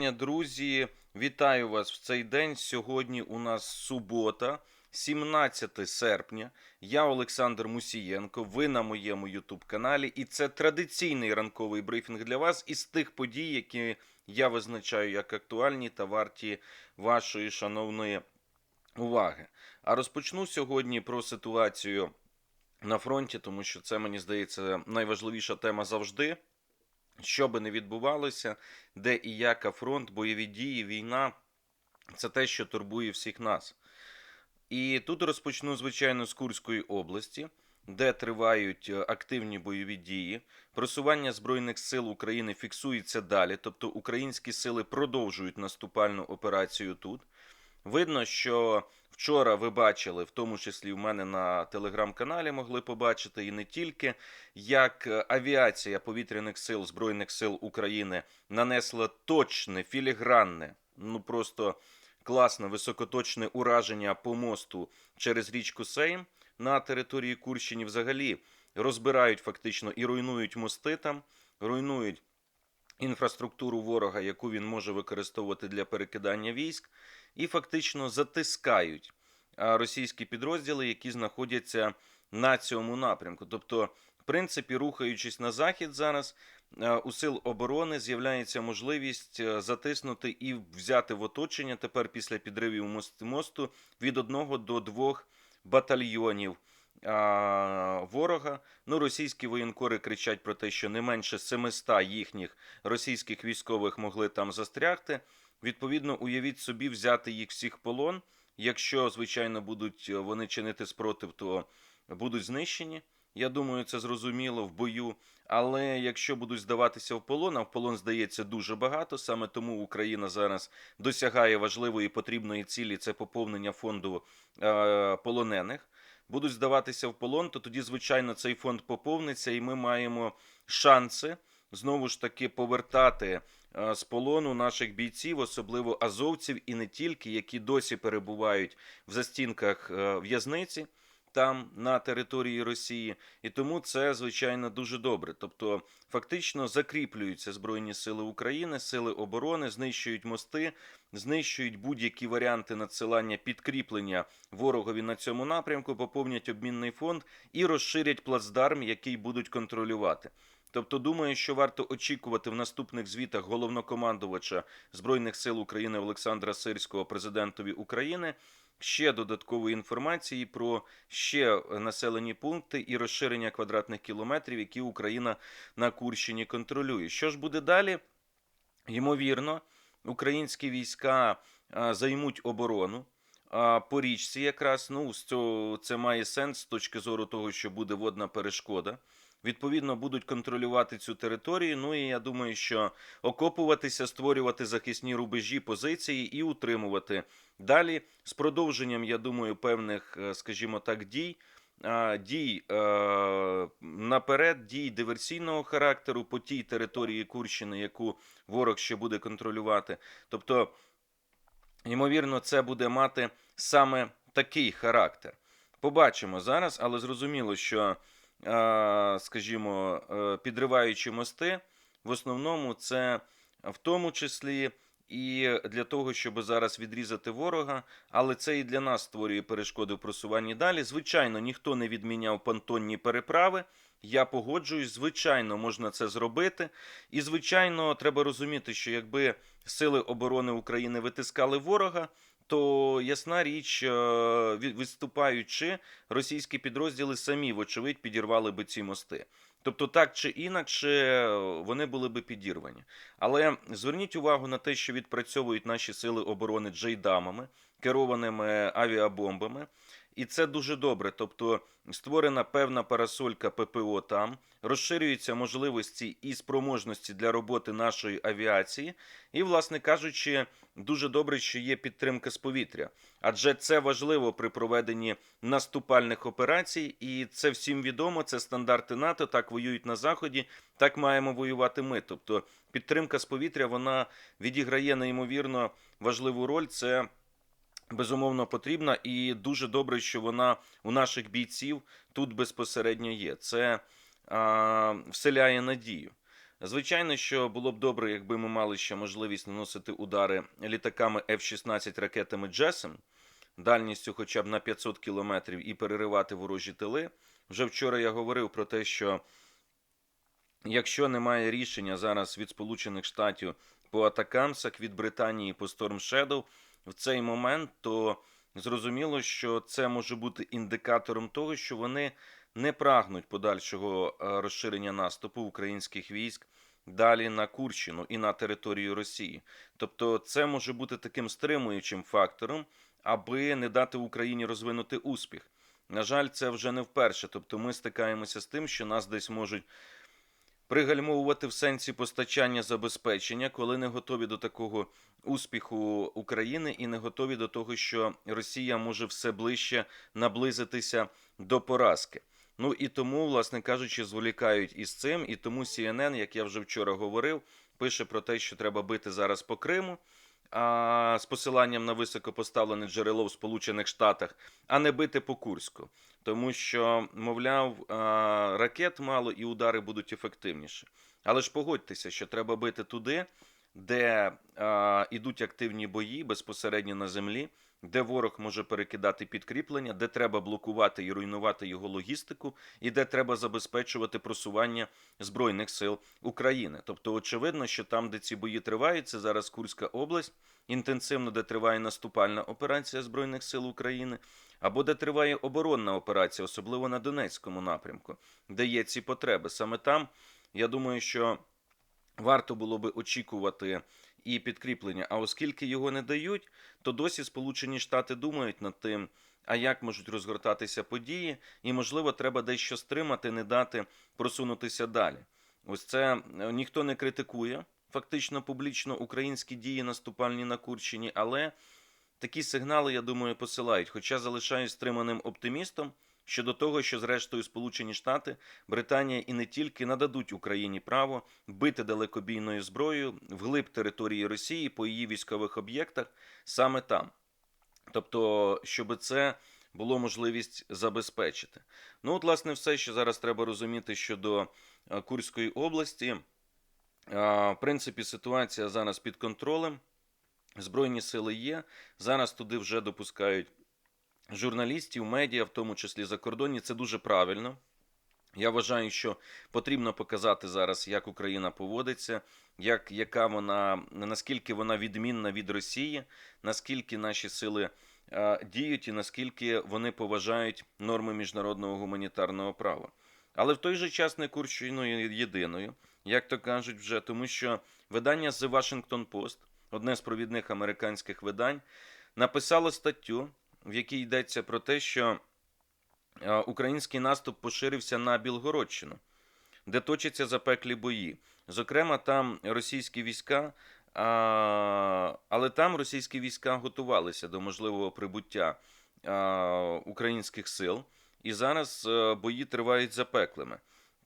Друзі, вітаю вас в цей день. Сьогодні у нас субота, 17 серпня. Я Олександр Мусієнко. Ви на моєму Ютуб каналі, і це традиційний ранковий брифінг для вас із тих подій, які я визначаю як актуальні та варті вашої шановної уваги. А розпочну сьогодні про ситуацію на фронті, тому що це мені здається найважливіша тема завжди. Що би не відбувалося, де і яка фронт, бойові дії, війна це те, що турбує всіх нас. І тут розпочну, звичайно, з Курської області, де тривають е, активні бойові дії. Просування Збройних сил України фіксується далі, тобто українські сили продовжують наступальну операцію тут. Видно, що вчора ви бачили, в тому числі в мене на телеграм-каналі могли побачити, і не тільки, як е, авіація повітряних сил Збройних сил України нанесла точне, філігранне, ну просто класне високоточне ураження по мосту через річку Сейм на території Курщини. Взагалі розбирають фактично і руйнують мости там, руйнують інфраструктуру ворога, яку він може використовувати для перекидання військ, і фактично затискають російські підрозділи, які знаходяться на цьому напрямку. Тобто, в принципі, рухаючись на захід зараз, у сил оборони з'являється можливість е, затиснути і взяти в оточення тепер після підривів мосту від одного до двох батальйонів ворога. Ну, російські воєнкори кричать про те, що не менше 700 їхніх російських військових могли там застрягти. Відповідно, уявіть собі взяти їх всіх полон. Якщо, звичайно, будуть е, вони чинити спротив, то будуть знищені. Я думаю, це зрозуміло в бою. Але якщо будуть здаватися в полон, а в полон здається дуже багато. Саме тому Україна зараз досягає важливої потрібної цілі це поповнення фонду е, полонених. Будуть здаватися в полон, то тоді, звичайно, цей фонд поповниться, і ми маємо шанси знову ж таки повертати з полону наших бійців, особливо азовців, і не тільки, які досі перебувають в застінках е, в'язниці там на території Росії, і тому це звичайно дуже добре. Тобто, фактично закріплюються збройні сили України, сили оборони, знищують мости, знищують будь-які варіанти надсилання підкріплення ворогові на цьому напрямку, поповнять обмінний фонд і розширять плацдарм, який будуть контролювати. Тобто, думаю, що варто очікувати в наступних звітах головнокомандувача Збройних сил України Олександра Сирського президентові України ще додаткової інформації про ще населені пункти і розширення квадратних кілометрів, які Україна на Курщині контролює. Що ж буде далі? Ймовірно, українські війська займуть оборону. А по річці, якраз ну це має сенс з точки зору того, що буде водна перешкода. Відповідно, будуть контролювати цю територію. Ну і я думаю, що окопуватися, створювати захисні рубежі, позиції і утримувати. Далі з продовженням, я думаю, певних, е, скажімо так, дій. Дій е, наперед, дій диверсійного характеру по тій території Курщини, яку ворог ще буде контролювати. Тобто, ймовірно, це буде мати саме такий характер. Побачимо зараз, але зрозуміло, що скажімо, е, підриваючи мости, в основному це в тому числі і для того, щоб зараз відрізати ворога, але це і для нас створює перешкоди в просуванні далі. Звичайно, ніхто не відміняв понтонні переправи. Я погоджуюсь, звичайно, можна це зробити. І, звичайно, треба розуміти, що якби сили оборони України витискали ворога, то ясна річ, е, виступаючи, російські підрозділи самі, вочевидь, підірвали би ці мости. Тобто, так чи інакше, е, вони були би підірвані. Але зверніть увагу на те, що відпрацьовують наші сили оборони джейдамами, керованими авіабомбами. І це дуже добре. Тобто створена певна парасолька ППО там, розширюються можливості і спроможності для роботи нашої авіації. І, власне кажучи, дуже добре, що є підтримка з повітря, адже це важливо при проведенні наступальних операцій, і це всім відомо. Це стандарти НАТО. Так воюють на заході, так маємо воювати ми. Тобто, підтримка з повітря вона відіграє неймовірно важливу роль. Це безумовно потрібна, і дуже добре, що вона у наших бійців тут безпосередньо є. Це а, вселяє надію. Звичайно, що було б добре, якби ми мали ще можливість наносити удари літаками F-16 ракетами JASM, дальністю хоча б на 500 кілометрів і переривати ворожі тили. Вже вчора я говорив про те, що якщо немає рішення зараз від Сполучених Штатів по атакамсах від Британії по Storm Shadow в цей момент, то зрозуміло, що це може бути індикатором того, що вони не прагнуть подальшого е, розширення наступу українських військ далі на Курщину і на територію Росії. Тобто, це може бути таким стримуючим фактором, аби не дати Україні розвинути успіх. На жаль, це вже не вперше. Тобто, ми стикаємося з тим, що нас десь можуть пригальмовувати в сенсі постачання забезпечення, коли не готові до такого успіху України і не готові до того, що Росія може все ближче наблизитися до поразки. Ну і тому, власне кажучи, зволікають із цим. І тому CNN, як я вже вчора говорив, пише про те, що треба бити зараз по Криму. А з посиланням на високопоставлене джерело в Сполучених Штатах, а не бити по Курську, тому що, мовляв, ракет мало і удари будуть ефективніші. Але ж погодьтеся, що треба бити туди, де ідуть активні бої безпосередньо на землі, де ворог може перекидати підкріплення, де треба блокувати і руйнувати його логістику, і де треба забезпечувати просування збройних сил України. Тобто, очевидно, що там, де ці бої тривають, це зараз Курська область, інтенсивно, де триває наступальна операція збройних сил України, або де триває оборонна операція, особливо на Донецькому напрямку, де є ці потреби. Саме там, я думаю, що варто було би очікувати і підкріплення. А оскільки його не дають, то досі Сполучені Штати думають над тим, а як можуть розгортатися події, і, можливо, треба дещо стримати, не дати просунутися далі. Ось це е, ніхто не критикує фактично публічно українські дії наступальні на Курщині, але такі сигнали, я думаю, посилають. Хоча залишаюсь стриманим оптимістом щодо того, що зрештою Сполучені Штати, Британія і не тільки нададуть Україні право бити далекобійною зброєю вглиб території Росії по її військових об'єктах саме там. Тобто, щоб це було можливість забезпечити. Ну, от, власне, все, що зараз треба розуміти щодо е, Курської області. В принципі, ситуація зараз під контролем. Збройні сили є. Зараз туди вже допускають журналістів, медіа, в тому числі закордонні. Це дуже правильно. Я вважаю, що потрібно показати зараз, як Україна поводиться, як, яка вона, наскільки вона відмінна від Росії, наскільки наші сили е, діють і наскільки вони поважають норми міжнародного гуманітарного права. Але в той же час не Курщиною єдиною, як то кажуть вже, тому що видання The Washington Post, одне з провідних американських видань, написало статтю, в якій йдеться про те, що е, український наступ поширився на Білгородщину, де точаться запеклі бої. Зокрема, там російські війська, а, але там російські війська готувалися до можливого прибуття а, українських сил, і зараз е, бої тривають запеклими.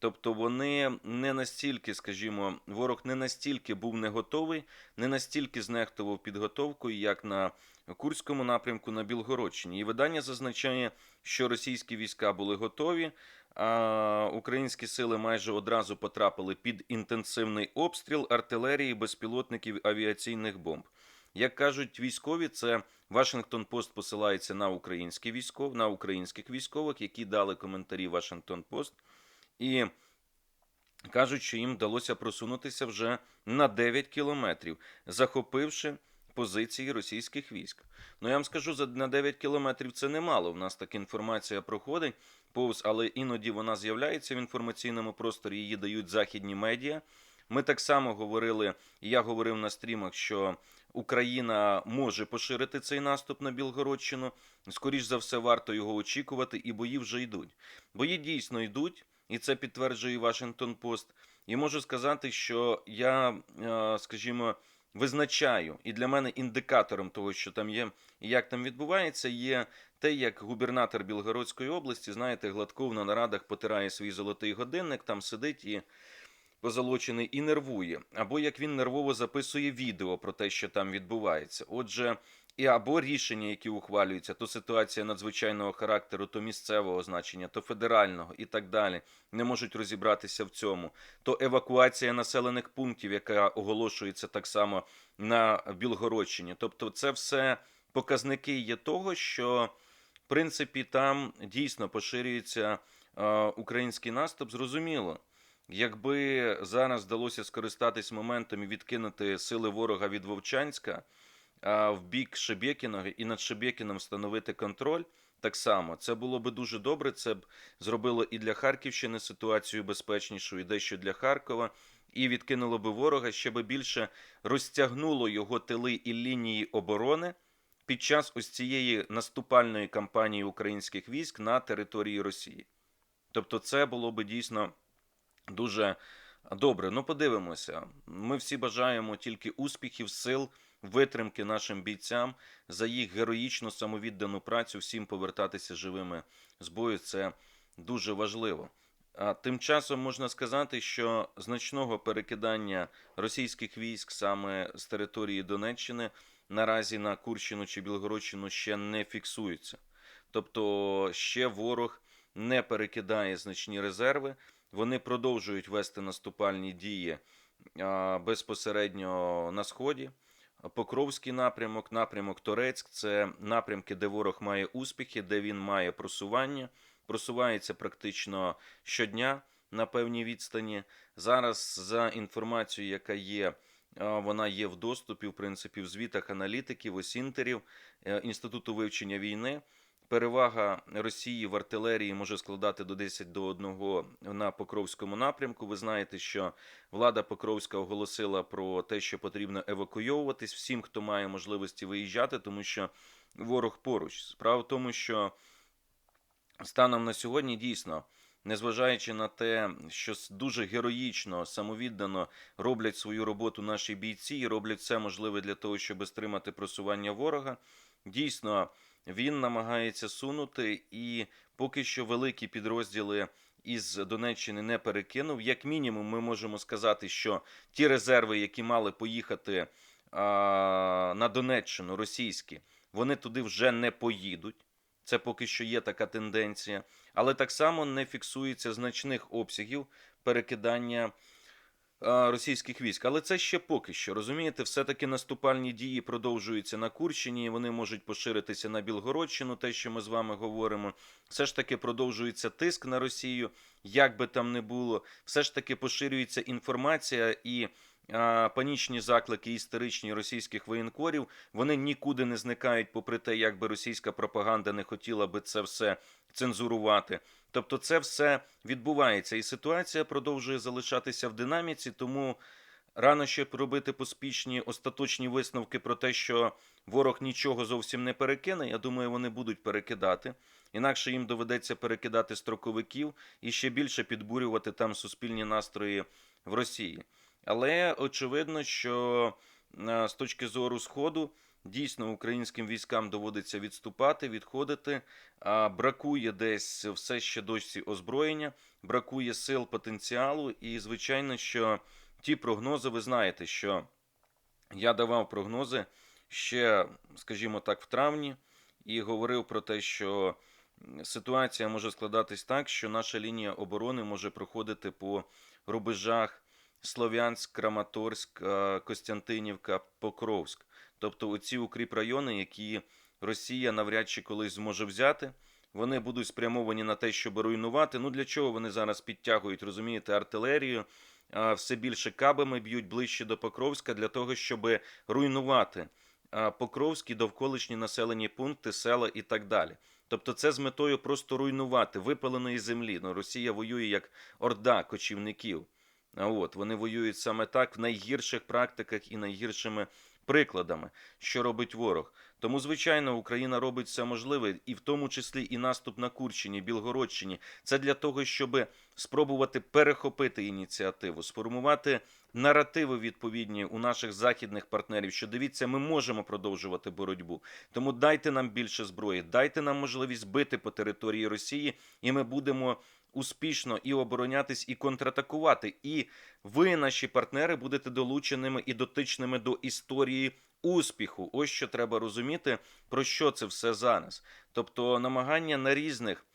Тобто вони не настільки, скажімо, ворог не настільки був не готовий, не настільки знехтував підготовкою, як на Курському напрямку на Білгородщині. І видання зазначає, що російські війська були готові, а українські сили майже одразу потрапили під інтенсивний обстріл артилерії, безпілотників авіаційних бомб. Як кажуть військові, це Вашингтон Пост посилається на українські військов, на українських військових, які дали коментарі Вашингтон Пост. І кажуть, що їм вдалося просунутися вже на 9 кілометрів, захопивши позиції російських військ. Ну я вам скажу, на 9 кілометрів це немало. В нас така інформація проходить повз, але іноді вона з'являється в інформаційному просторі. Її дають західні медіа. Ми так само говорили, і я говорив на стрімах, що Україна може поширити цей наступ на Білгородщину. Скоріш за все, варто його очікувати, і бої вже йдуть. Бої дійсно йдуть, і це підтверджує Вашингтон Пост. І можу сказати, що я, е, скажімо, визначаю, і для мене індикатором того, що там є, і як там відбувається, є те, як губернатор Білгородської області, знаєте, Гладков на нарадах потирає свій золотий годинник, там сидить і позолочений і нервує, або як він нервово записує відео про те, що там відбувається. Отже, і або рішення, які ухвалюються, то ситуація надзвичайного характеру, то місцевого значення, то федерального і так далі, не можуть розібратися в цьому, то евакуація населених пунктів, яка оголошується так само на Білгородщині. Тобто, це все показники є того, що в принципі там дійсно поширюється е, український наступ. Зрозуміло. Якби зараз вдалося скористатись моментом і відкинути сили ворога від Вовчанська в бік Шебєкіного і над Шебєкіном встановити контроль, так само це було би дуже добре. Це б зробило і для Харківщини ситуацію безпечнішу, і дещо для Харкова, і відкинуло би ворога ще би більше розтягнуло його тили і лінії оборони під час ось цієї наступальної кампанії українських військ на території Росії. Тобто, це було би дійсно дуже добре. Ну, подивимося. Ми всі бажаємо тільки успіхів, сил, витримки нашим бійцям за їх героїчну самовіддану працю, всім повертатися живими з бою. Це дуже важливо. А тим часом можна сказати, що значного перекидання російських військ саме з території Донеччини наразі на Курщину чи Білгородщину ще не фіксується. Тобто ще ворог не перекидає значні резерви. Вони продовжують вести наступальні дії безпосередньо на сході. Покровський напрямок, напрямок Торецьк це напрямки, де ворог має успіхи, де він має просування, просувається практично щодня на певній відстані. Зараз за інформацією, яка є, вона є в доступі, в принципі, в звітах аналітиків, осінтерів е, Інституту вивчення війни. Перевага Росії в артилерії може складати до 10 до 1 на Покровському напрямку. Ви знаєте, що влада Покровська оголосила про те, що потрібно евакуйовуватись всім, хто має можливості виїжджати, тому що ворог поруч. Справа в тому, що станом на сьогодні дійсно. Незважаючи на те, що дуже героїчно, самовіддано роблять свою роботу наші бійці і роблять все можливе для того, щоб стримати просування ворога, дійсно він намагається сунути, і поки що великі підрозділи із Донеччини не перекинув. Як мінімум, ми можемо сказати, що ті резерви, які мали поїхати а, на Донеччину, російські, вони туди вже не поїдуть. Це поки що є така тенденція, але так само не фіксується значних обсягів перекидання російських військ. Але це ще поки що. Розумієте, все-таки наступальні дії продовжуються на Курщині. і Вони можуть поширитися на Білгородщину, те, що ми з вами говоримо. Все ж таки продовжується тиск на Росію, як би там не було. Все ж таки поширюється інформація і. Панічні заклики істеричні російських воєнкорів вони нікуди не зникають, попри те, як би російська пропаганда не хотіла би це все цензурувати. Тобто, це все відбувається, і ситуація продовжує залишатися в динаміці, тому рано ще робити поспішні остаточні висновки про те, що ворог нічого зовсім не перекине. Я думаю, вони будуть перекидати. Інакше їм доведеться перекидати строковиків і ще більше підбурювати там суспільні настрої в Росії. Але очевидно, що е, з точки зору Сходу дійсно українським військам доводиться відступати, відходити. А, бракує десь все ще досі озброєння, бракує сил потенціалу, і звичайно, що ті прогнози, ви знаєте, що я давав прогнози ще, скажімо так, в травні, і говорив про те, що ситуація може складатись так, що наша лінія оборони може проходити по рубежах Слов'янськ, Краматорськ, е, Костянтинівка, Покровськ. Тобто оці укріпрайони, які Росія навряд чи колись зможе взяти. Вони будуть спрямовані на те, щоб руйнувати. Ну для чого вони зараз підтягують, розумієте, артилерію, все більше кабами б'ють ближче до Покровська для того, щоб руйнувати Покровські довколишні населені пункти, села і так далі. Тобто, це з метою просто руйнувати випаленої землі. Ну, Росія воює як орда кочівників. От вони воюють саме так в найгірших практиках і найгіршими прикладами, що робить ворог. Тому, звичайно, Україна робить все можливе, і в тому числі і наступ на Курщині, Білгородщині. Це для того, щоб спробувати перехопити ініціативу, сформувати наративи відповідні у наших західних партнерів. Що дивіться, ми можемо продовжувати боротьбу. Тому дайте нам більше зброї, дайте нам можливість бити по території Росії, і ми будемо. Успішно і оборонятись, і контратакувати. І ви, наші партнери, будете долученими і дотичними до історії успіху. Ось що треба розуміти, про що це все зараз. Тобто намагання на різних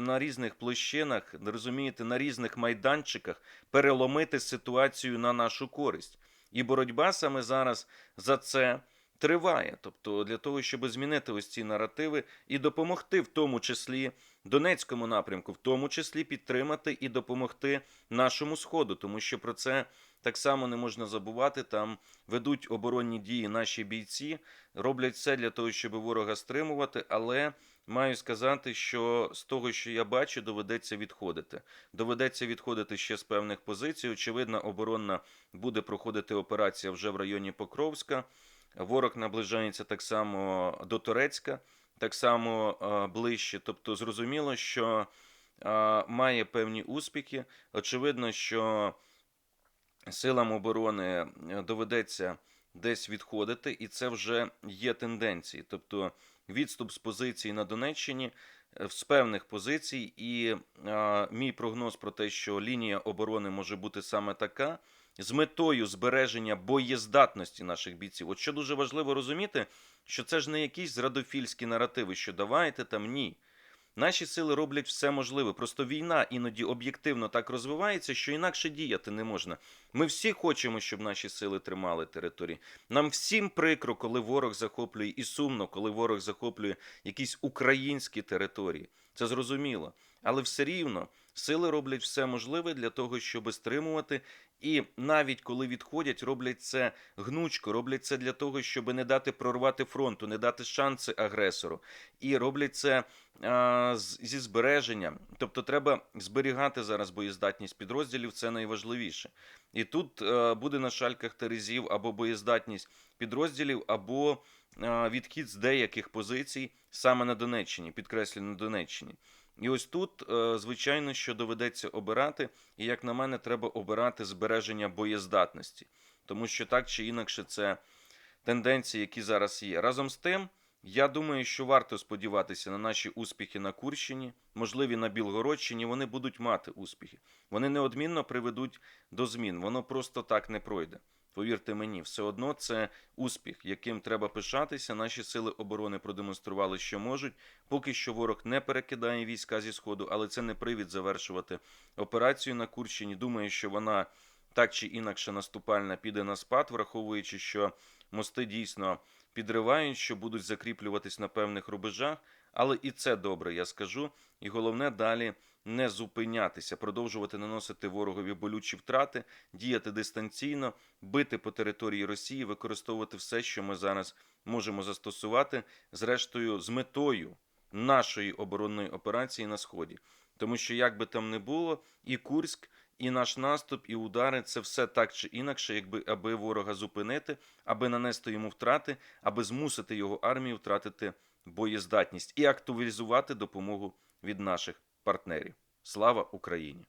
на різних площинах, розумієте, на різних майданчиках переломити ситуацію на нашу користь. І боротьба саме зараз за це триває. Тобто, для того, щоб змінити ось ці наративи і допомогти, в тому числі Донецькому напрямку, в тому числі підтримати і допомогти нашому сходу, тому що про це так само не можна забувати. Там ведуть оборонні дії наші бійці, роблять все для того, щоб ворога стримувати, але. Маю сказати, що з того, що я бачу, доведеться відходити. Доведеться відходити ще з певних позицій. Очевидно, оборонна буде проходити операція вже в районі Покровська. Ворог наближається так само до Турецька, так само е, ближче. Тобто, зрозуміло, що е, має певні успіхи. Очевидно, що силам оборони е, доведеться десь відходити, і це вже є тенденції. Тобто відступ з позицій на Донеччині з певних позицій, і е, мій прогноз про те, що лінія оборони може бути саме така. З метою збереження боєздатності наших бійців. От що дуже важливо розуміти, що це ж не якісь зрадофільські наративи, що давайте там ні. Наші сили роблять все можливе. Просто війна іноді об'єктивно так розвивається, що інакше діяти не можна. Ми всі хочемо, щоб наші сили тримали території. Нам всім прикро, коли ворог захоплює, і сумно, коли ворог захоплює якісь українські території. Це зрозуміло. Але все рівно сили роблять все можливе для того, щоб стримувати. І навіть коли відходять, роблять це гнучко, роблять це для того, щоб не дати прорвати фронту, не дати шанси агресору. І роблять це а, зі збереженням. Тобто, треба зберігати зараз боєздатність підрозділів, це найважливіше. І тут е, буде на шальках терезів або боєздатність підрозділів, або е, відхід з деяких позицій саме на Донеччині, підкреслю на Донеччині. І ось тут, е, звичайно, що доведеться обирати, і як на мене, треба обирати збереження боєздатності, тому що так чи інакше це тенденції, які зараз є. Разом з тим, я думаю, що варто сподіватися на наші успіхи на Курщині, можливі на Білгородщині, вони будуть мати успіхи. Вони неодмінно приведуть до змін. Воно просто так не пройде. Повірте мені, все одно це успіх, яким треба пишатися. Наші сили оборони продемонстрували, що можуть. Поки що ворог не перекидає війська зі сходу, але це не привід завершувати операцію на Курщині. Думаю, що вона так чи інакше наступальна піде на спад, враховуючи, що мости дійсно підривають, що будуть закріплюватись на певних рубежах. Але і це добре, я скажу. І головне далі не зупинятися, продовжувати наносити ворогові болючі втрати, діяти дистанційно, бити по території Росії, використовувати все, що ми зараз можемо застосувати, зрештою, з метою нашої оборонної операції на сході. Тому що як би там не було, і Курськ, і наш наступ, і удари це все так чи інакше, якби аби ворога зупинити, аби нанести йому втрати, аби змусити його армію втратити боєздатність і актуалізувати допомогу від наших партнерів. Слава Україні!